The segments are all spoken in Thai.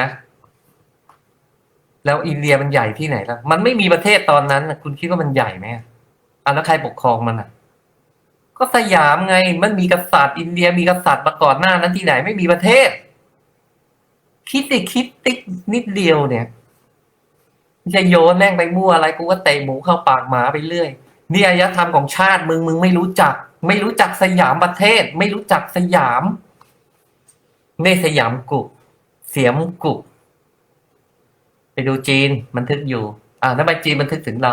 นะแล้วอินเดียมันใหญ่ที่ไหนล่ะมันไม่มีประเทศตอนนั้นคุณคิดว่ามันใหญ่ไหมอะแล้วใครปกครองมันอะ ก็สยามไง มันมีกษัตริย์ อินเดียมีกษัตริย์มาก่อนหน้านั้นที่ไหนไม่มีประเทศ คิดดิคิดติ๊กนิดเดียวเนี่ยไม่ใช่โยนแม่งไปมั่วอะไรกูก็เตะหมูเข้าปากหมาไปเรื่อยนี่อารยธรรมของชาติมึงมึงไม่รู้จัก ไม่รู้จักสยามประเทศ ไม่รู้จักสยามเนสยามกุเสียมกุไปดูจีนบันทึกอยู่ อ่าทำไมจีนบันทึกถึงเรา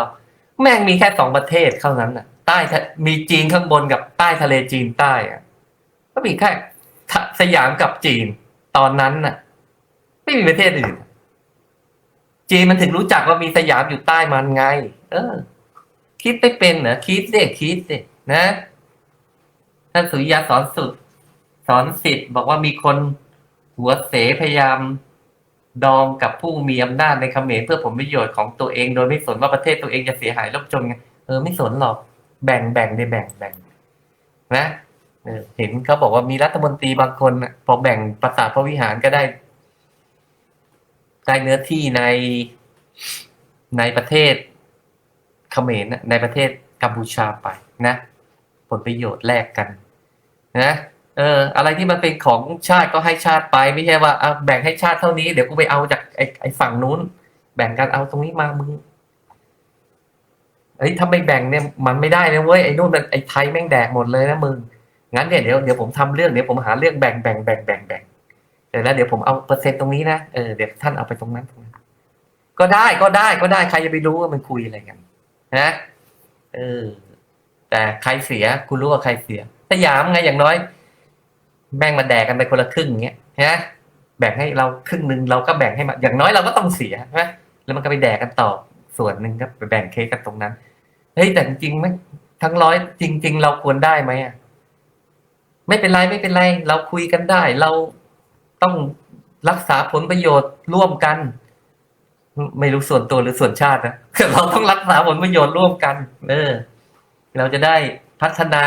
แม่งมีแค่สองประเทศเท่านั้นน่ะ ใต้มีจีนข้างบนกับใต้ทะเลจีนใต้อะก็มีแค่สยามกับจีนตอนนั้นน่ะ ไม่มีประเทศอื่น จีนมันถึงรู้จักว่ามีสยามอยู่ใต้มันไง เออ คิดไม่เป็นเหรอคิดเด็กคิดเด็นะท่านสุริยาสอนสุด สอนสิทธิ์บอกว่ามีคน หัวเสพยายามดองกับผู้มีอำนาจในเขมรเพื่อผลประโยชน์ของตัวเองโดยไม่สนว่าประเทศตัวเองจะเสียหายล่มจมไงเออไม่สนหรอกแบ่งแบ่งได้แบ่งแบ่งนะเห็นเขาบอกว่ามีรัฐมนตรีบางคนพอแบ่งประสาทพระวิหารก็ได้ได้เนื้อที่ในในประเทศเขมรในประเทศกัมพูชาไปนะ ผลประโยชน์แลกกัน นะ เออ อะไรที่มันเป็นของชาติก็ให้ชาติไป ไม่ใช่ว่าเอาแบ่งให้ชาติเท่านี้เดี๋ยวกูไปเอาจากไอ้ไอ้ฝั่งนู้น แบ่งกันเอาตรงนี้มามึงเอ้ยถ้าไม่แบ่งเนี่ยมันไม่ได้นะเว้ยไอ้นู่นมันไอ้ไทยแม่งแดกหมดเลยนะมึงงั้นเนี่ยเดี๋ยวเดี๋ยวผมทำเรื่องเดี๋ยวผมหาเรื่องแบ่งแบ่งแบ่งแบ่งแบ่งเสร็จแล้วเดี๋ยวผมเอาเปอร์เซ็นต์ตรงนี้นะเออเดี๋ยวท่านเอาไปตรงนั้นตรงนั้นก็ได้ก็ได้ก็ได้ใครจะไปรู้ว่ามันคุยอะไรกันนะเออ แต่ใครเสียคุณรู้ว่าใครเสียสยามไงอย่างน้อย แบ่งมาแดกกันไปคนละครึ่งเงี้ยนะแบ่งให้เราครึ่งหนึ่งเราก็แบ่งให้มาอย่างน้อยเราก็ต้องเสียใช่ไหมแล้วมันก็ไปแดกกันต่อส่วนหนึ่งก็ไปแบ่งเค้กกันตรงนั้นเฮ้ยแต่จริงๆไหมทั้งร้อยจริง ๆ เราควรได้ไหมอะไม่เป็นไรไม่เป็นไร เราคุยกันได้ เราต้องรักษาผลประโยชน์ร่วมกัน ไม่รู้ส่วนตัวหรือส่วนชาตินะเราต้องรักษาผลประโยชน์ร่วมกัน เออ เราจะได้พัฒนา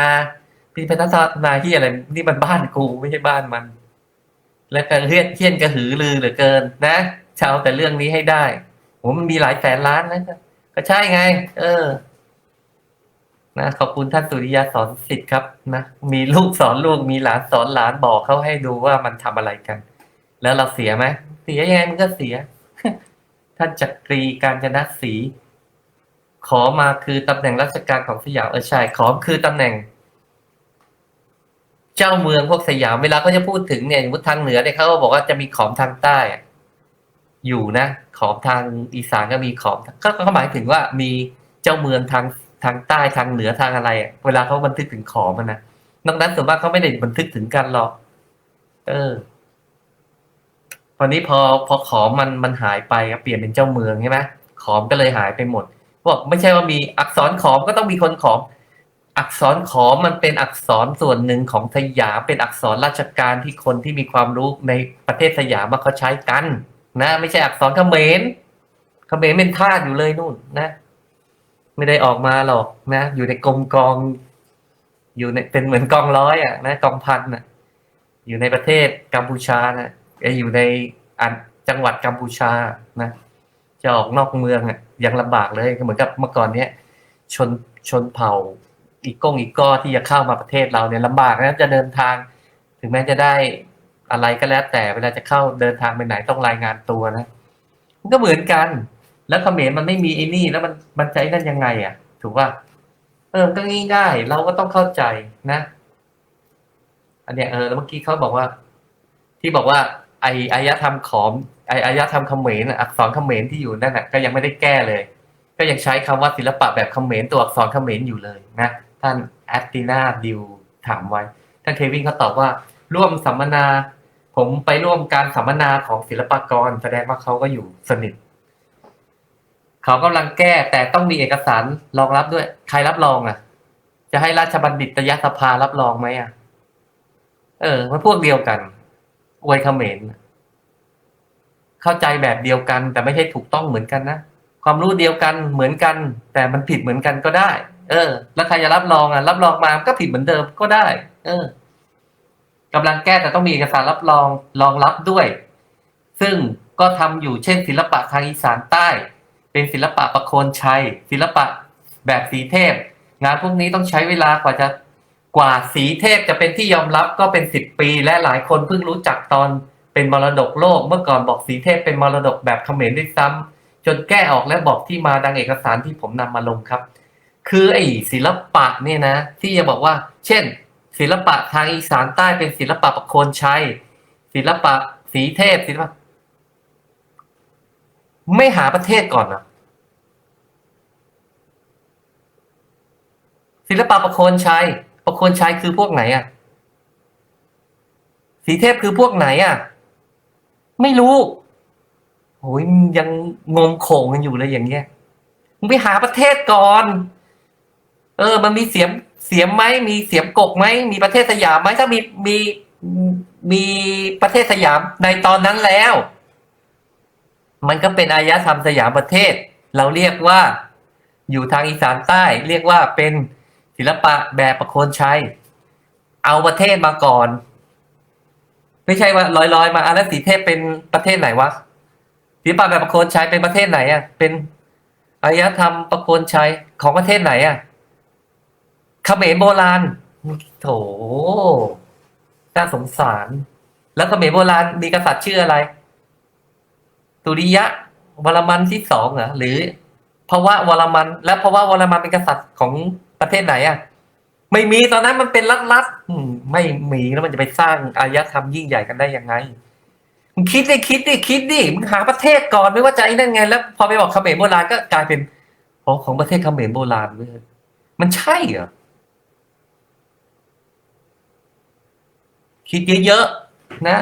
พี่พัฒนาที่อะไร นี่มันบ้านกูไม่ใช่บ้านมัน แล้วก็เฮี้ยนเฮียนกระหือรือเหลือเกิน นะชาวแต่เรื่องนี้ให้ได้ผมมันมีหลายแสนล้านนะก็ใช่ไง เออ นะขอบคุณท่านสุริยาสอนสิทธิ์ครับนะมีลูกสอนลูกมีหลานสอนหลานบอกเขาให้ดูว่ามันทำอะไรกัน แล้วเราเสียไหมเสียยังไงมันก็เสีย ท่านจักรีการจนศรีขอมาคือตำแหน่งราชการของสยามเออใช่ขอคือตำแหน่ง เจ้าเมืองพวกสยามเวลาเขาจะพูดถึงเนี่ยสมมติทางเหนือเนี่ยเขาก็บอกว่าจะมีขอมทางใต้ อยู่นะ ขอมทางอีสานก็มีขอมก็หมายถึงว่ามีเจ้าเมืองทางทางใต้ทางเหนือทางอะไรเวลาเขาบันทึกถึงขอมนะนอกนั้นส่วนมากเขาไม่ได้บันทึกถึงกันหรอก เออตอนนี้พอพอขอมมันมันหายไปเปลี่ยนเป็นเจ้าเมืองใช่ไหมขอมก็เลยหายไปหมดบอกไม่ใช่ว่ามีอักษรขอมก็ต้องมีคนขอม อักษรขอมันเป็นอักษรส่วนหนึ่งของสยามเป็นอักษรราชการที่คนที่มีความรู้ในประเทศสยามมาเขาใช้กัน นะ ไม่ใช่อักษรเขมรเขมรเป็นทาสอยู่เลยนู่นนะ ไม่ได้ออกมาหรอกนะ อยู่ในกรมกอง อยู่ในเป็นเหมือนกองร้อยอะนะกองพันอะ อยู่ในประเทศกัมพูชานะอยอยู่ในอันจังหวัดกัมพูชานะจะออกนอกเมืองอะยังลำบากเลยเหมือนกับเมื่อก่อนเนี้ยชนชนเผ่า อีกกงอีกก้อที่จะเข้ามาประเทศเราเนี่ยลำบากนะจะเดินทาง ถึงแม้จะได้อะไรก็แล้วแต่เวลาจะเข้าเดินทางไปไหนต้องรายงานตัวนะมันก็เหมือนกัน แล้วเขมรมันไม่มีไอ้นี่แล้วมันมันใจนั่นยังไง อะ ถูกป่ะเออก็ง่ายๆเราก็ต้องเข้าใจนะ อันเนี้ยเออแล้วเมื่อกี้เขาบอกว่า ที่บอกว่า ไออารยธรรมขอมไออารยธรรมเขมรอักษรเขมรที่อยู่นั่นน่ะก็ยังไม่ได้แก้เลย ก็ยังใช้คำว่าศิลปะแบบเขมรตัวอักษรเขมรอยู่เลยนะ ท่านแอตตินาดิวถามไว้ ท่านเควินเขาตอบว่า ร่วมสัมมนา ผมไปร่วมการสัมมนาของศิลปากร แสดงว่าเขาก็อยู่สนิทเขากำลังแก้แต่ต้องมีเอกสารรองรับด้วย ใครรับรองอะ จะให้ราชบัณฑิตยสภารับรองไหมอะ เออมันพวกเดียวกันอวยเขมรเข้าใจแบบเดียวกัน แต่ไม่ใช่ถูกต้องเหมือนกันนะความรู้เดียวกันเหมือนกัน แต่มันผิดเหมือนกันก็ได้ เออ แล้วใครจะรับรองอะ รับรองมาก็ผิดเหมือนเดิมก็ได้ เออกำลังแก้แต่ต้องมีเอกสารรับรองรองรับด้วย ซึ่งก็ทำอยู่เช่นศิลปะทางอีสานใต้ เป็นศิลปะประโคนชัย ศิลปะแบบสีเทพ งานพวกนี้ต้องใช้เวลากว่าจะกว่าสีเทพจะเป็นที่ยอมรับก็เป็นสิบปีและหลายคนเพิ่งรู้จักตอนเป็นมรดกโลก เมื่อก่อนบอกสีเทพเป็นมรดกแบบเขมรด้วยซ้ำจนแก้ออกและบอกที่มาดังเอกสารที่ผมนำมาลงครับ คือไอ้ศิลปะเนี่ยนะ ที่จะบอกว่า เช่น ศิลปะทางอีสานใต้เป็นศิลปะประโคนชัยศิลปะสีเทพศิลปะ ไม่หาประเทศก่อนนะศิลปะประโคนชัยประโคนชัยคือพวกไหนอะ สีเทพคือพวกไหนอะ ไม่รู้โอ้ยยังงมโขงกันอยู่เลยอย่างเงี้ยมึงไปหาประเทศก่อน เออ มันมีเสียมเสียมไหมมีเสียมกกไหมมีประเทศสยามไหมถ้ามีมีมีประเทศสยามในตอนนั้นแล้ว มันก็เป็นอารยธรรมสยามประเทศ เราเรียกว่าอยู่ทางอีสานใต้ เรียกว่าเป็นศิลปะแบบประโคนชัย เอาประเทศมาก่อน ไม่ใช่ว่าลอยๆ มาอะแล้วสีเทพเป็นประเทศไหนวะศิลปะแบบประโคนชัยเป็นประเทศไหนอะเป็นอารยธรรมประโคนชัยของประเทศไหนอะ เขมรโบราณโถน่าสงสาร แล้วเขมรโบราณมีกษัตริย์ชื่ออะไรตุริยะวรมันที่สองเหรอหรือภาวะวรมัน และภาวะวรมันเป็นกษัตริย์ของประเทศไหนอะ ไม่มีตอนนั้นมันเป็นรัฐๆอืมไม่มีแล้วมันจะไปสร้างอารยธรรมยิ่งใหญ่กันได้ยังไงมึงคิดดิคิดดิคิดดิมึงหาประเทศก่อนไม่ว่าจะไอ้นั่นไง แล้ว พอไปบอกเขมรโบราณก็กลายเป็นของประเทศเขมรโบราณเว้ยมันใช่เหรอ คิดเยอะๆนะ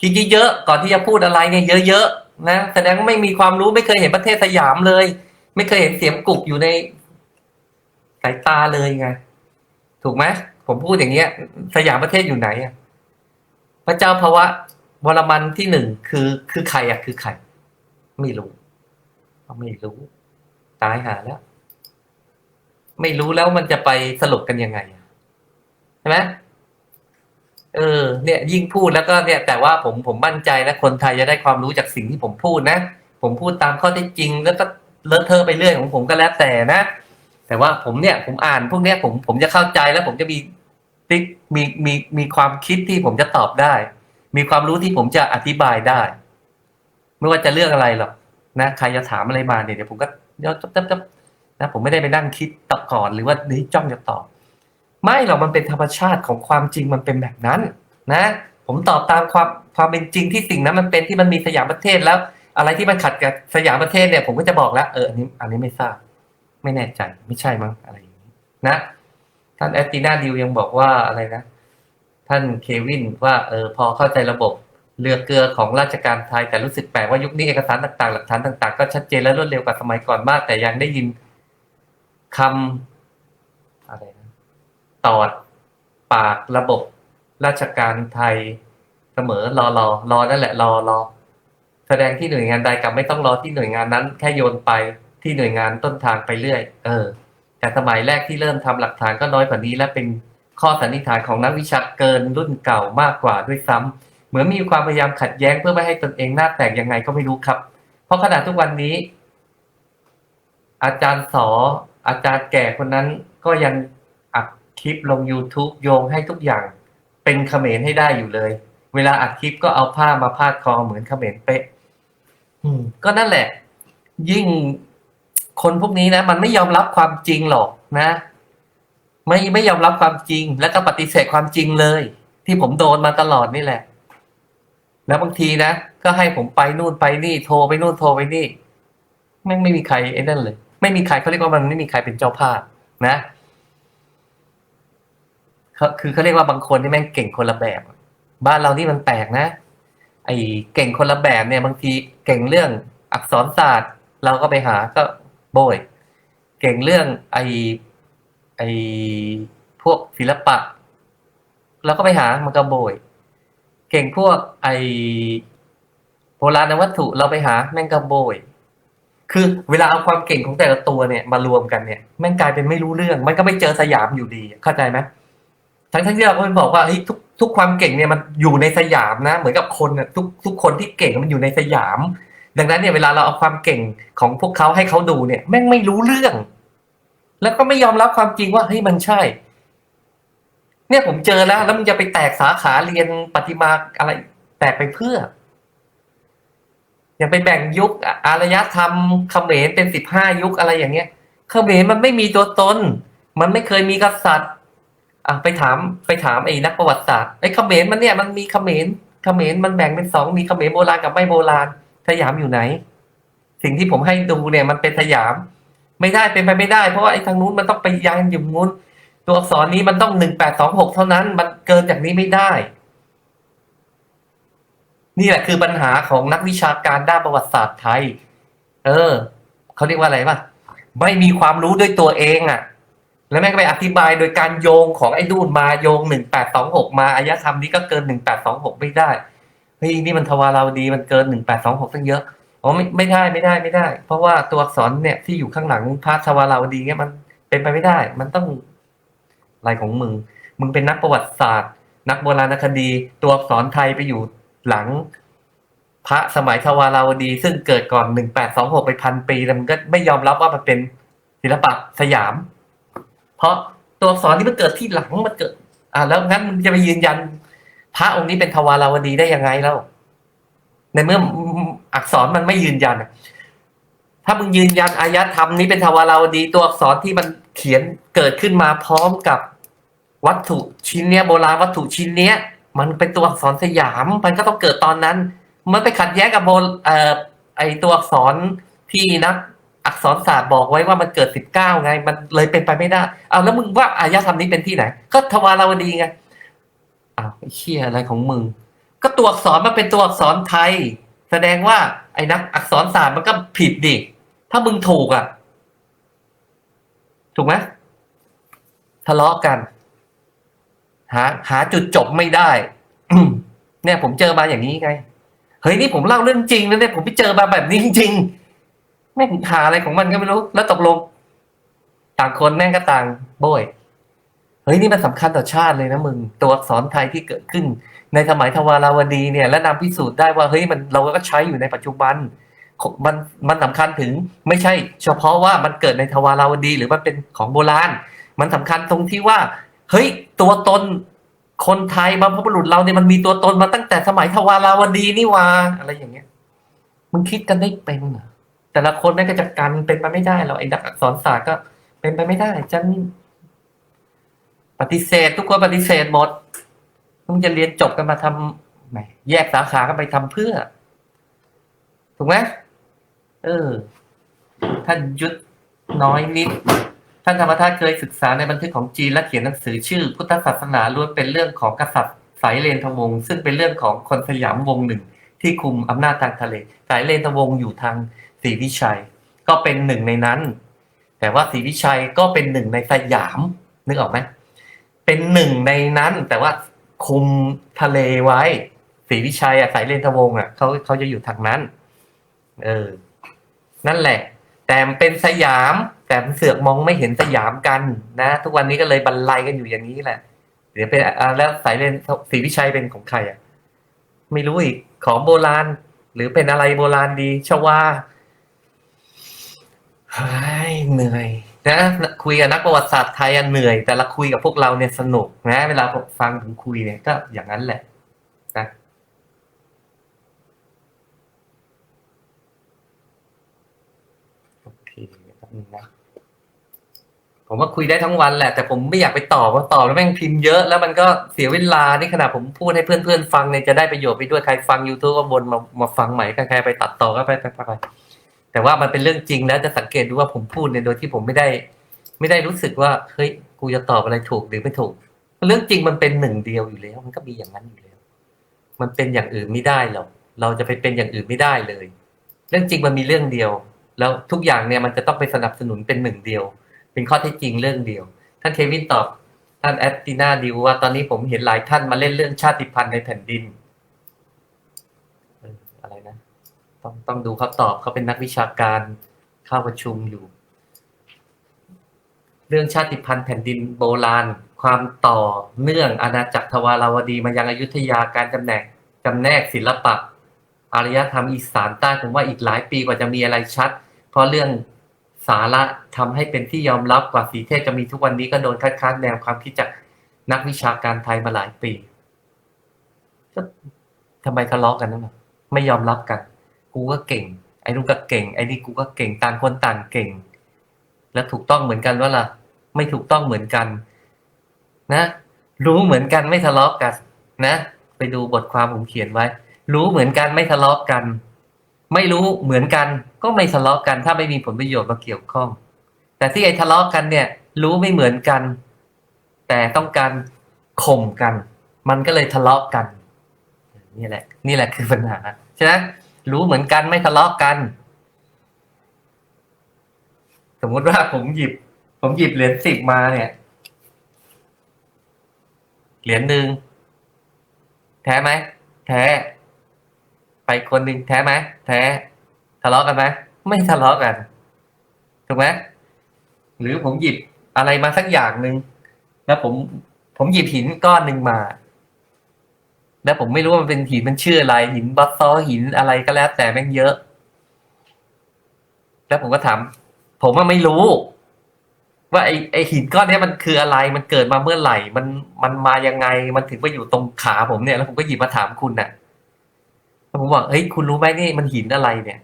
คิดเยอะๆก่อนที่จะพูดอะไรเนี่ยเยอะๆนะแสดงว่าไม่มีความรู้ไม่เคยเห็นประเทศสยามเลย ไม่เคยเห็นเสียงกุกอยู่ในสายตาเลยไงถูกไหมผมพูดอย่างเงี้ย สยามประเทศอยู่ไหนอะพระเจ้าภาวะวรมันที่หนึ่งคือคือใครอะคือใครไม่รู้ไม่รู้ ตายหาแล้ว ไม่รู้แล้วมันจะไปสรุปกันยังไงใช่ไหม เออเนี่ยยิ่งพูดแล้วก็เนี่ยแต่ว่าผมผมมั่นใจนะคนไทยจะได้ความรู้จากสิ่งที่ผมพูดนะ ผมพูดตามข้อเท็จจริง แล้วก็เลอะเทอะไปเรื่อยของผมก็แล้วแต่นะ แต่ว่าผมเนี่ยผมอ่านพวกเนี้ยผมผมจะเข้าใจแล้วผมจะมีติ๊กมีมีมีความคิดที่ผมจะตอบได้ มีความรู้ที่ผมจะอธิบายได้ ไม่ว่าจะเรื่องอะไรหรอกนะใครจะถามอะไรมาเนี่ยเดี๋ยวผมก็เดี๋ยวจับจับจับนะผมไม่ได้ไปนั่งคิดตอบก่อนหรือว่านี่จ้องจะตอบ ไม่หรอกมันเป็นธรรมชาติของความจริงมันเป็นแบบนั้น นะ ผมตอบตามความความเป็นจริงที่สิ่งนั้นมันเป็นที่มันมีสยามประเทศแล้ว อะไรที่มันขัดกับสยามประเทศเนี่ย ผมก็จะบอกแล้วเอออันนี้อันนี้ไม่ทราบ ไม่แน่ใจไม่ใช่มั้งอะไรอย่างนี้นะท่านแอตตินาดิวยังบอกว่าอะไรนะ ท่านเควินว่าเออพอเข้าใจระบบเรือเกลือของราชการไทยแต่รู้สึกแปลกว่ายุคนี้เอกสารต่างๆ หลักฐานต่างๆ ก็ชัดเจนและรวดเร็วกว่าสมัยก่อนมาก แต่ยังได้ยินคำอะไรนะ ตอด ปากระบบ ราชการไทย เสมอรอรอรอนั่นแหละรอรอแสดงที่หน่วยงานใดกับไม่ต้องรอที่หน่วยงานนั้น แค่โยนไปที่หน่วยงานต้นทางไปเรื่อย เออ แต่สมัยแรกที่เริ่มทำหลักฐานก็น้อยกว่านี้ และเป็นข้อสันนิษฐานของนักวิชาเกินรุ่นเก่ามากกว่าด้วยซ้ำเหมือนมีความพยายามขัดแย้งเพื่อไม่ให้ตนเองหน้าแตกยังไงก็ไม่รู้ครับ เพราะขนาดทุกวันนี้ อาจารย์สออาจารย์แก่คนนั้นก็ยัง คลิปลง YouTube โยงให้ทุกอย่างเป็นเขมรให้ได้อยู่เลย เวลาอัดคลิปก็เอาผ้ามาพาดคอเหมือนเขมรเป๊ะอืมก็นั่นแหละ ยิ่งคนพวกนี้นะ มันไม่ยอมรับความจริงหรอกนะ ไม่ไม่ยอมรับความจริง แล้วก็ปฏิเสธความจริงเลย ที่ผมโดนมาตลอดนี่แหละ แล้วบางทีนะก็ให้ผมไปนู่นไปนี่ โทรไปนู่นโทรไปนี่แม่งไม่มีใครไอ้นั่นเลย ไม่มีใครเขาเรียกว่ามันไม่มีใครเป็นเจ้าภาพนะ เขาคือเขาเรียกว่าบางคนที่แม่งเก่งคนละแบบ บ้านเรานี่มันแปลกนะ ไอ้เก่งคนละแบบเนี่ย บางทีเก่งเรื่องอักษรศาสตร์ เราก็ไปหาก็โบย เก่งเรื่องไอ้ไอ้พวกศิลปะเราก็ไปหามันก็โบย เก่งพวกไอ้โบราณวัตถุเราไปหาแม่งก็โบยคือเวลาเอาความเก่งของแต่ละตัวเนี่ยมารวมกันเนี่ยแม่งกลายเป็นไม่รู้เรื่อง มันก็ไม่เจอสยามอยู่ดี เข้าใจไหม ทั้งทั้งที่เราก็บอกว่าเฮ้ยทุกทุกความเก่งเนี่ยมันอยู่ในสยามนะ เหมือนกับคนน่ะทุกทุกคนที่เก่งมันอยู่ในสยาม ดังนั้นเนี่ยเวลาเราเอาความเก่งของพวกเขาให้เขาดูเนี่ย แม่งไม่รู้เรื่อง แล้วก็ไม่ยอมรับความจริงว่าเฮ้ยมันใช่ เนี่ยผมเจอแล้ว แล้วมึงจะไปแตกสาขาเรียนปฏิมาอะไร แตกไปเพื่ออย่างไปแบ่งยุคอารยธรรมเขมรเป็นสิบห้ายุคอะไรอย่างเงี้ยเขมรมันไม่มีตัวตน มันไม่เคยมีกษัตริย์ อะไปถามไปถามไอ้นักประวัติศาสตร์ไอ้เขมรมันเนี่ยมันมีเขมรเขมรมันแบ่งเป็นสองมีเขมรโบราณกับไม่โบราณสยามอยู่ไหน สิ่งที่ผมให้ดูเนี่ยมันเป็นสยาม ไม่ได้เป็นไปไม่ได้เพราะว่าไอ้ทางนู้นมันต้องไปยังอยู่นู้นตัวอักษรนี้มันต้องหนึ่งแปดสองหกเท่านั้น มันเกินจากนี้ไม่ได้ นี่แหละคือปัญหาของนักวิชาการด้านประวัติศาสตร์ไทย เออเขาเรียกว่าอะไรป่ะไม่มีความรู้ด้วยตัวเองอะ แล้วแม่ก็ไปอธิบายโดยการโยงของไอ้นู่นมาโยงหนึ่งแปดสองหกมาอายธรรมนี้ก็เกินหนึ่งแปดสองหกไม่ได้เฮ้ยนี่มันทวาราวดีมันเกินหนึ่งแปดสองหกตั้งเยอะอ๋อไม่ไม่ได้ไม่ได้ไม่ได้ เพราะว่าตัวอักษรเนี่ยที่อยู่ข้างหลังพระทวาราวดีเนี่ยมันเป็นไปไม่ได้ มันต้องอะไรของมึง มึงเป็นนักประวัติศาสตร์ นักโบราณคดี ตัวอักษรไทยไปอยู่หลัง พระสมัยทวาราวดี ซึ่งเกิดก่อนหนึ่งแปดสองหกไปพันปีแล้วมันก็ไม่ยอมรับว่ามันเป็นศิลปะสยาม เพราะตัวอักษรที่มันเกิดที่หลังมันเกิด อ่าแล้วงั้นมันจะไปยืนยัน พระองค์นี้เป็นทวาราวดีได้ยังไงแล้วในเมื่ออักษรมันไม่ยืนยันถ้ามึงยืนยันอายะธรรมนี้เป็นทวาราวดี ตัวอักษรที่มันเขียนเกิดขึ้นมาพร้อมกับวัตถุชิ้นเนี้ยโบราณวัตถุชิ้นเนี้ย มันเป็นตัวอักษรสยาม มันก็ต้องเกิดตอนนั้น มันไปขัดแย้งกับโบเอ่อไอตัวอักษรที่นัก อักษรศาสตร์บอกไว้ว่ามันเกิดสิบเก้าไง มันเลยเป็นไปไม่ได้เอาแล้วมึงว่าอายธรรมนี้เป็นที่ไหน ก็ทวาราวดีไงอ้าวไอ้เชี่ยอะไรของมึง ก็ตัวอักษรมันเป็นตัวอักษรไทย แสดงว่าไอ้นักอักษรศาสตร์มันก็ผิดดิถ้ามึงถูกอะ ถูกไหมทะเลาะกัน หา หาจุดจบไม่ได้เนี่ยผมเจอมาอย่างนี้ไงเฮ้ยนี่ผมเล่าเรื่องจริงนะเนี่ยผมไปเจอมาแบบนี้จริงๆ แม่งหาอะไรของมันก็ไม่รู้ แล้วตกลง ต่างคนแม่งก็ต่างโบยเฮ้ยนี่มันสำคัญต่อชาติเลยนะมึง ตัวอักษรไทยที่เกิดขึ้น ในสมัยทวาราวดีเนี่ย และนำพิสูจน์ได้ว่าเฮ้ยมันเราก็ใช้อยู่ในปัจจุบันมันมันสำคัญถึงไม่ใช่ เฉพาะว่ามันเกิดในทวาราวดี หรือมันเป็นของโบราณ มันสำคัญตรงที่ว่า เฮ้ยตัวตนคนไทยบรรพบุรุษเราเนี่ยมันมีตัวตนมาตั้งแต่สมัยทวาราวดีนี่ว่าอะไรอย่างเงี้ย มึงคิดกันได้เป็นเหรอ แต่ละคนแม่ก็จะกันเป็นไปไม่ได้หรอกไอ้นักอักษรศาสตร์ก็เป็นไปไม่ได้จันปฏิเสธ ทุกคนปฏิเสธหมดมึงจะเรียนจบกันมาทำแหมแยกสาขากันไปทำเพื่อ ถูกไหมเออท่านยุทธน้อยนิด ท่านธรรมทัตเคยศึกษาในบันทึกของจีนและเขียนหนังสือชื่อ พุทธศาสนาล้วนเป็นเรื่องของกษัตริย์สายเลนทวงซึ่งเป็นเรื่องของคนสยามวงหนึ่ง ที่คุมอำนาจทางทะเล สายเลนทวงอยู่ทาง ศรีวิชัย ก็เป็นหนึ่งในนั้น แต่ว่าศรีวิชัยก็เป็นหนึ่งในสยามนึกออกไหมเป็นหนึ่งในนั้น แต่ว่าคุมทะเลไว้ศรีวิชัยอะสายเลนทวงศ์อะเขาเขาจะอยู่ทางนั้น เออ นั่นแหละ แต่เป็นสยาม แต่เสือกมองไม่เห็นสยามกันนะ ทุกวันนี้ก็เลยบรรลัยกันอยู่อย่างนี้แหละเดี๋ยวเป็นแล้วสายเลนศรีวิชัยเป็นของใครอะ ไม่รู้อีก ของโบราณ หรือเป็นอะไรโบราณดีชวา เฮ้ยเหนื่อยนะคุยกับนักประวัติศาสตร์ไทยอะเหนื่อย แต่ละคุยกับพวกเราเนี่ยสนุกนะเวลาผมฟังผมคุยเนี่ยก็อย่างนั้นแหละนะโอเคแป๊บนะผมว่าคุยได้ทั้งวันแหละแต่ผมไม่อยากไปตอบว่าตอบแล้วแม่งพิมพ์เยอะแล้วมันก็เสียเวลานี่ขนาดผมพูดให้เพื่อนๆฟังเนี่ยจะได้ประโยชน์ไปด้วยใครฟัง YouTube ก็วนมามาฟังใหม่ใครๆไปตัดต่อก็ไปไปไปไป แต่ว่ามันเป็นเรื่องจริงแล้วจะสังเกตดูว่าผมพูดเนี่ยโดยที่ผมไม่ได้ ไม่ได้รู้สึกว่าเฮ้ยกูจะตอบอะไรถูกหรือไม่ถูก เรื่องจริงมันเป็นหนึ่งเดียวอยู่แล้ว มันก็มีอย่างนั้นอยู่แล้ว มันเป็นอย่างอื่นไม่ได้หรอกเราจะไปเป็นอย่างอื่นไม่ได้เลย เรื่องจริงมันมีเรื่องเดียว แล้วทุกอย่างเนี่ยมันจะต้องไปสนับสนุนเป็นหนึ่งเดียว เป็นข้อเท็จจริงเรื่องเดียว ท่านเควินตอบท่านแอตตินาดิวว่าตอนนี้ผมเห็นหลายท่านมาเล่นเรื่องชาติพันธุ์ในแผ่นดินเอออะไรนะ ต้องต้องดูเขาตอบเขาเป็นนักวิชาการเข้าประชุมอยู่ เรื่องชาติพันธุ์แผ่นดินโบราณ ความต่อเนื่องอาณาจักรทวาราวดีมายังอยุธยาการจำแนกจำแนกศิลปะอารยธรรมอีสานใต้ผมว่าอีกหลายปีกว่าจะมีอะไรชัด เพราะเรื่องสาระทำให้เป็นที่ยอมรับกว่าสีเทพจะมีทุกวันนี้ก็โดนคัดค้านแนวความคิดจากนักวิชาการไทยมาหลายปีก็ทำไมทะเลาะกันนั่นหรอไม่ยอมรับกัน กูก็เก่ง ไอ้นู่นก็เก่ง ไอ้นี่กูก็เก่ง ต่างคนต่างเก่ง แล้วถูกต้องเหมือนกันว่าล่ะ ไม่ถูกต้องเหมือนกัน นะ รู้เหมือนกันไม่ทะเลาะกัน นะ ไปดูบทความผมเขียนไว้ รู้เหมือนกันไม่ทะเลาะกัน ไม่รู้เหมือนกัน ก็ไม่ทะเลาะกัน ถ้าไม่มีผลประโยชน์มาเกี่ยวข้อง แต่ที่ไอ้ทะเลาะกันเนี่ย รู้ไม่เหมือนกัน แต่ต้องการข่มกัน มันก็เลยทะเลาะกัน นี่แหละ นี่แหละคือปัญหาใช่ไหม รู้เหมือนกันไม่ทะเลาะกัน สมมติว่าผมหยิบ ผมหยิบเหรียญสิบมาเนี่ย เหรียญหนึ่งแท้ไหมแท้ ไปคนหนึ่งแท้ไหมแท้ ทะเลาะกันไหมไม่ทะเลาะกันถูกไหมหรือผมหยิบอะไรมาสักอย่างหนึ่งแล้วผมผมหยิบหินก้อนหนึ่งมา แล้วผมไม่รู้ว่ามันเป็นหินมันชื่ออะไร หินบัสซอหินอะไรก็แล้ว แต่แม่งเยอะ แล้วผมก็ถามผมว่าไม่รู้ ว่าไอไอหินก้อนนี้มันคืออะไรมันเกิดมาเมื่อไหร่ มันมันมายังไงมันถึงมาอยู่ตรงขาผมเนี่ย แล้วผมก็หยิบมาถามคุณน่ะแล้วผมบอกเฮ้ยคุณรู้ไหมนี่มันหินอะไรเนี่ย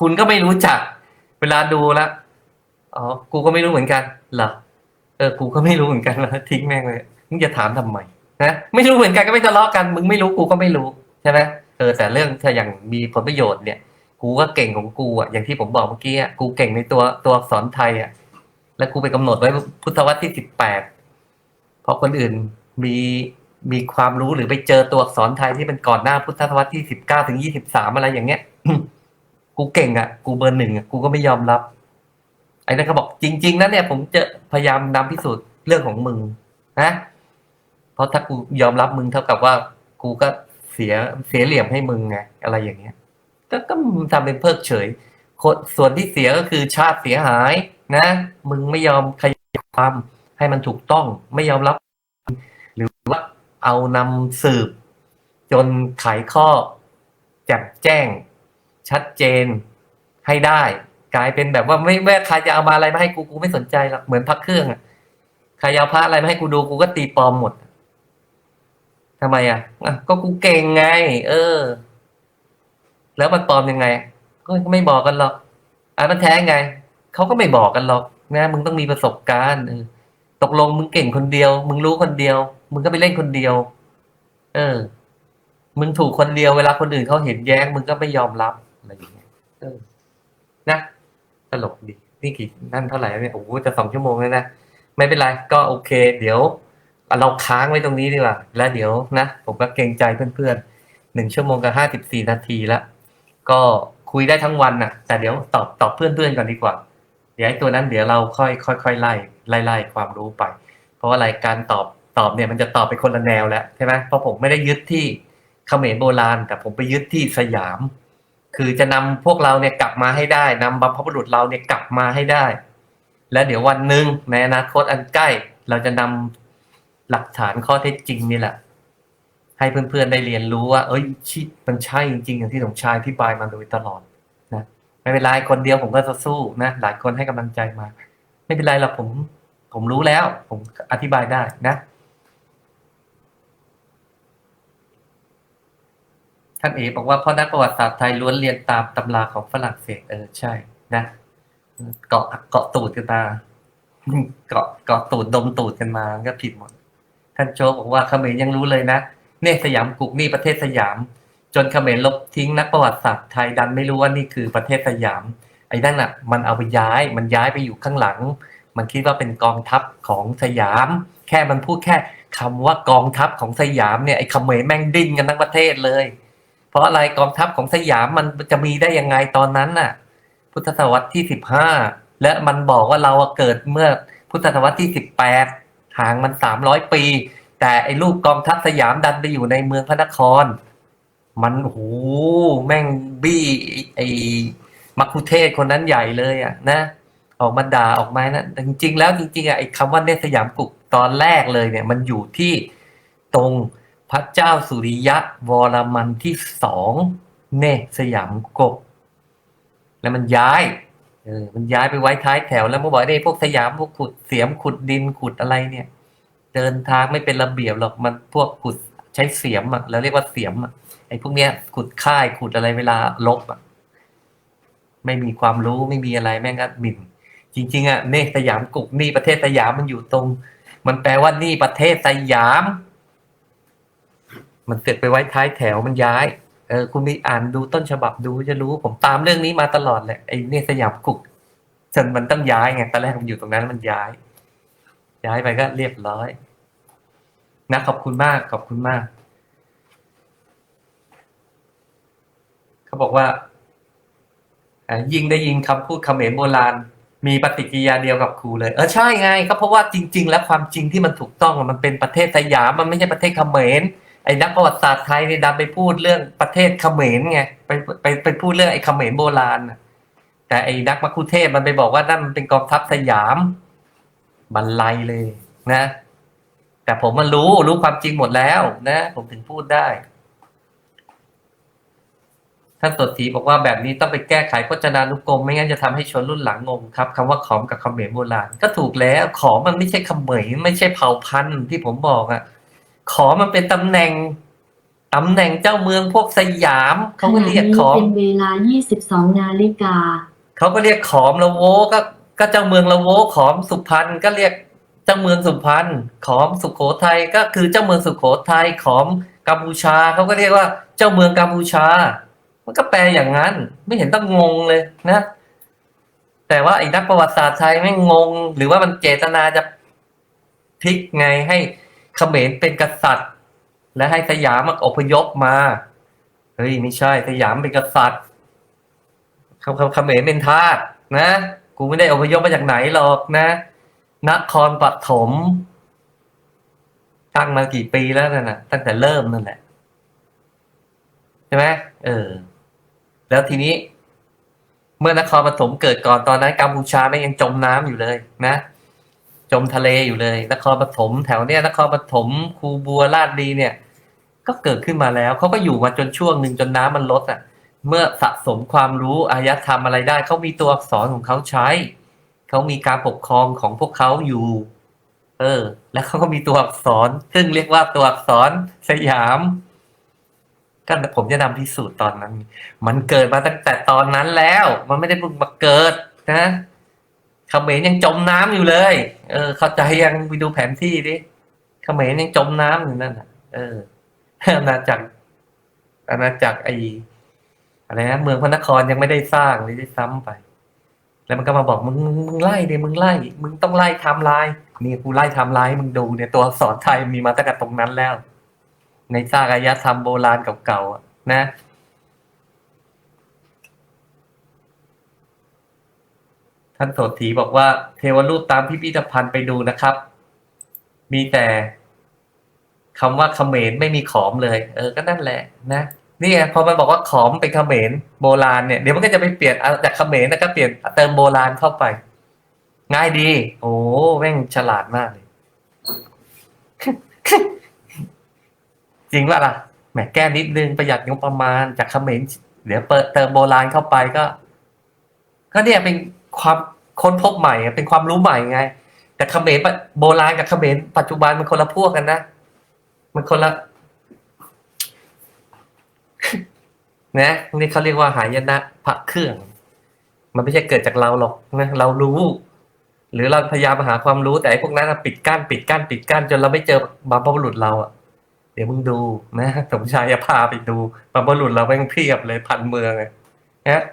คุณก็ไม่รู้จัก เวลาดูแล้วอ๋อกูก็ไม่รู้เหมือนกันเหรอเออกูก็ไม่รู้เหมือนกันแล้วทิ้งแม่งเลยมึงจะถามทำไม นะไม่รู้เหมือนกันก็ไม่ทะเลาะกัน มึงไม่รู้กูก็ไม่รู้ใช่ไหมเออแต่เรื่องถ้าอย่างมีผลประโยชน์เนี่ย กูก็เก่งของกูอะอย่างที่ผมบอกเมื่อกี้อะกูเก่งในตัวตัวอักษรไทยอะแล้วกูไปกำหนดไว้พุทธวรรษที่สิบแปดเพราะคนอื่นมีมีความรู้หรือไปเจอตัวอักษรไทยที่เป็นก่อนหน้าพุทธศตวรรษที่สิบเก้าถึงยี่สิบสามอะไรอย่างเงี้ยกูเก่งอะ กูเบอร์หนึ่งอะกูก็ไม่ยอมรับ ไอ้นั่นก็บอกจริง ๆนะเนี่ย ผมจะพยายามนำพิสูจน์เรื่องของมึงนะ เพราะถ้ากูยอมรับมึงเท่ากับว่ากูก็เสียเสียเหลี่ยมให้มึงไงอะไรอย่างเงี้ย ก็ก็ทำเป็นเพิกเฉยคนส่วนที่เสียก็คือชาติเสียหายนะ มึงไม่ยอมขยายความให้มันถูกต้องไม่ยอมรับ หรือว่าเอานำสืบ จนไขข้อแจ่มแจ้ง ชัดเจนให้ได้ กลายเป็นแบบว่าไม่แม่ใครจะเอามาอะไรมาให้กูกูไม่สนใจหรอกเหมือนพักเครื่องอะใครเอาพระอะไรมาให้กูดูกูก็ตีปลอมหมด ทำไมอะอะก็กูเก่งไง เออ แล้วมันปลอมยังไง ก็ไม่บอกกันหรอกอะมันแท้ไงเขาก็ไม่บอกกันหรอกนะมึงต้องมีประสบการณ์ตกลงมึงเก่งคนเดียว มึงรู้คนเดียว มึงก็ไปเล่นคนเดียว เออ มึงถูกคนเดียวเวลาคนอื่นเขาเห็นแย้ง มึงก็ไม่ยอมรับอะไรอย่างเงี้ยเออนะตลกดีนี่กี่นั่นเท่าไหร่เนี่ยโอ้โหจะสองชั่วโมงแล้วนะไม่เป็นไรก็โอเค เดี๋ยว เราค้างไว้ตรงนี้ดีกว่า แล้วเดี๋ยวนะ ผมก็เกรงใจเพื่อนๆหนึ่งชั่วโมงกับห้าสิบสี่นาทีแล้วก็คุยได้ทั้งวันน่ะแต่เดี๋ยวตอบตอบเพื่อนๆก่อนดีกว่า เดี๋ยวไอ้ตัวนั้นเดี๋ยวเราค่อยค่อยๆไล่ไล่ไล่ความรู้ไป เพราะว่าอะไรการตอบตอบเนี่ยมันจะตอบไปคนละแนวแล้วใช่ไหมเพราะผมไม่ได้ยึดที่เขมรโบราณ แต่ผมไปยึดที่สยาม คือจะนำพวกเราเนี่ยกลับมาให้ได้นำบรรพบุรุษเราเนี่ยกลับมาให้ได้ และเดี๋ยววันหนึ่งในอนาคตอันใกล้ เราจะนำ หลักฐานข้อเท็จจริงนี่แหละ ให้เพื่อนๆได้เรียนรู้ว่า เอ้ยชิมันใช่จริงๆอย่างที่สมชายอธิบายมาโดยตลอดนะไม่เป็นไรคนเดียวผมก็จะสู้นะหลายคนให้กำลังใจมา ไม่เป็นไรหรอกผมผมรู้แล้ว ผมอธิบายได้นะ ท่านเอบอกว่าเพราะนักประวัติศาสตร์ไทยล้วนเรียนตามตำราของฝรั่งเศสเออใช่นะเกาะเกาะตูดกันมาเกาะเกาะตูดดมตูดกันมาก็ผิดหมด ท่านโจกบอกว่าเขมรยังรู้เลยนะเนี่ยสยามกุกนี่ประเทศสยาม จนเขมรลบทิ้งนักประวัติศาสตร์ไทยดันไม่รู้ว่านี่คือประเทศสยาม ไอ้นั่นอะ มันเอาไปย้ายมันย้ายไปอยู่ข้างหลัง มันคิดว่าเป็นกองทัพของสยาม แค่มันพูดแค่คำว่ากองทัพของสยามเนี่ยไอ้เขมรแม่งดิ้นกันทั้งประเทศเลย เพราะอะไรกองทัพของสยามมันจะมีได้ยังไงตอนนั้นน่ะ พุทธศตวรรษที่สิบห้าและมันบอกว่าเราเกิดเมื่อพุทธศตวรรษที่สิบแปด ห่างมันสามร้อยปี แต่ไอ้รูปกองทัพสยามดันไปอยู่ในเมืองพระนคร มันโหแม่งบี้ไอ้มักคุเทศคนนั้นใหญ่เลยอะนะ ออกมาด่าออกมานะจริง ๆ แล้วจริงๆอะไอ้คำว่าเนสยามกุกตอนแรกเลยเนี่ย มันอยู่ที่ตรงพระเจ้าสุริยะวรมันที่สองเนสยามกุกแล้วมันย้าย เออมันย้ายไปไว้ท้ายแถวแล้วมันบอกเนี่ยพวกสยามพวกขุดเสียมขุดดินขุดอะไรเนี่ย เดินทางไม่เป็นระเบียบหรอกมันพวกขุดใช้เสียมอะเราเรียกว่าเสียมอะไอ้พวกเนี้ยขุดค่ายขุดอะไรเวลาลบอะไม่มีความรู้ไม่มีอะไรแม่งก็หมิ่น จริง ๆอะเนสยามกุกนี่ประเทศสยามมันอยู่ตรง มันแปลว่านี่ประเทศสยาม มันเสร็จไปไว้ท้ายแถวมันย้าย เออคุณไปอ่านดูต้นฉบับดูจะรู้ผมตามเรื่องนี้มาตลอดแหละไอ้เนตรสยามกุกจนมันต้องย้ายไงตอนแรกมันอยู่ตรงนั้นมันย้าย ย้ายไปก็เรียบร้อย นะขอบคุณมากขอบคุณมากเขาบอกว่ายิงได้ยินคำพูดเขมรโบราณ มีปฏิกิริยาเดียวกับครูเลย เออใช่ไงก็เพราะว่าจริง ๆ แล้วความจริงที่มันถูกต้องมันเป็นประเทศสยามมันไม่ใช่ประเทศเขมร ไอ้นักประวัติศาสตร์ไทยเนี่ยดันไปพูดเรื่องประเทศเขมรไงไปไปไปพูดเรื่องไอ้เขมรโบราณแต่ไอ้นักมัคคุเทศมันไปบอกว่านั่นมันเป็นกองทัพสยามบรรลัยเลยนะ แต่ผมมันรู้รู้ความจริงหมดแล้ว นะ ผมถึงพูดได้ท่านสดทีบอกว่าแบบนี้ต้องไปแก้ไขพจนานุกรม ไม่งั้นจะทำให้ชนรุ่นหลังงงครับคำว่าขอมกับเขมรโบราณก็ถูกแล้วขอมมันไม่ใช่เขมรไม่ใช่เผ่าพันธุ์ที่ผมบอกอะ ขอมมันเป็นตำแหน่งตำแหน่งเจ้าเมืองพวกสยามขเขาก็ณะเรียกนี้ขอมเป็นเวลา 22 นาฬิกาเขาก็เรียกขอมละโวก็ก็เจ้าเมืองละโวขอมสุพรรณก็เรียกเจ้าเมืองสุพรรณขอมสุโขทัยก็คือเจ้าเมืองสุโขทัยขอมกัมพูชาเขาก็เรียกว่าเจ้าเมืองกัมพูชา มันก็แปลอย่างนั้น ไม่เห็นต้องงงเลยนะ แต่ว่าไอ้นักประวัติศาสตร์ไทยไม่งง หรือว่ามันเจตนาจะพลิกไงให้ เขมรเป็นกษัตริย์ และให้สยามมาอพยพมาเฮ้ยไม่ใช่สยามเป็นกษัตริย์เขมรเป็นทาสนะกูไม่ได้อพยพมาจากไหนหรอกนะนครปฐมตั้งมากี่ปีแล้วนั่นนะตั้งแต่เริ่มนั่นแหละใช่ไหมเออ แล้วทีนี้ เมื่อนครปฐมเกิดก่อนตอนนั้นกัมพูชาไม่ยังจมน้ำอยู่เลย นะ จมทะเลอยู่เลยนครปฐมแถวเนี้ยนครปฐมคูบัวลาดดีเนี่ย ก็เกิดขึ้นมาแล้วเขาก็อยู่มาจนช่วงหนึ่งจนน้ำมันลดอะ เมื่อสะสมความรู้อายธรรมอะไรได้เขามีตัวอักษรของเขาใช้เขามีการปกครองของพวกเขาอยู่ เออ แล้วเขาก็มีตัวอักษร ซึ่งเรียกว่าตัวอักษรสยามก็ผมจะนำพิสูจน์ตอนนั้น มันเกิดมาตั้งแต่ตอนนั้นแล้ว มันไม่ได้เพิ่งมาเกิดนะ เขมรยังจมน้ำอยู่เลย เออ เข้าใจยังไปดูแผนที่ดิเขมรยังจมน้ำอยู่นั่นน่ะ เอออาณาจักรอาณาจักรไออะไรนะเมืองพระนครยังไม่ได้สร้างเลยได้ซ้ำไป แล้วมันก็มาบอกมึงมึงไล่ดิมึงไล่ มึงต้องไล่ไทม์ไลน์นี่กูไล่ไทม์ไลน์ให้มึงดูเนี่ยตัวสอักษรไทยมีมาตั้งแต่ตรงนั้นแล้ว ในซากอารยธรรมโบราณเก่าๆนะ ท่านโสถีบอกว่าเทวรูปตามพิพิธภัณฑ์ไปดูนะครับ มีแต่คำว่าเขมรไม่มีขอมเลย เออก็นั่นแหละนะนี่ไงพอมันบอกว่าขอมเป็นเขมรโบราณเนี่ยเดี๋ยวมันก็จะไปเปลี่ยนาจากเขมรแล้วก็เปลี่ยนเติมโบราณเข้าไป ง่ายดี โอ้แม่งฉลาดมากเลยจริงว่าล่ะแหมแก้นิดนึงประหยัดงบประมาณจากเขมรเดี๋ยวเปิดเติมโบราณเข้าไปก็ ก็เนี่ยเป็น ความค้นพบใหม่เป็นความรู้ใหม่ไง แต่เขมรโบราณกับเขมรปัจจุบันมันคนละพวกกันนะ มันคนละนะนี่เขาเรียกว่าหายนะพระเครื่อง มันไม่ใช่เกิดจากเราหรอกนะเรารู้ หรือเราพยายามหาความรู้แต่ไอ้พวกนั้นปิดกั้นปิดกั้นปิดกั้นจนเราไม่เจอบรรพบุรุษเราอะเดี๋ยวมึงดูนะสมชายพาไปดูบรรพบุรุษเราแม่งเพียบเลยพันเมืองเลยนะ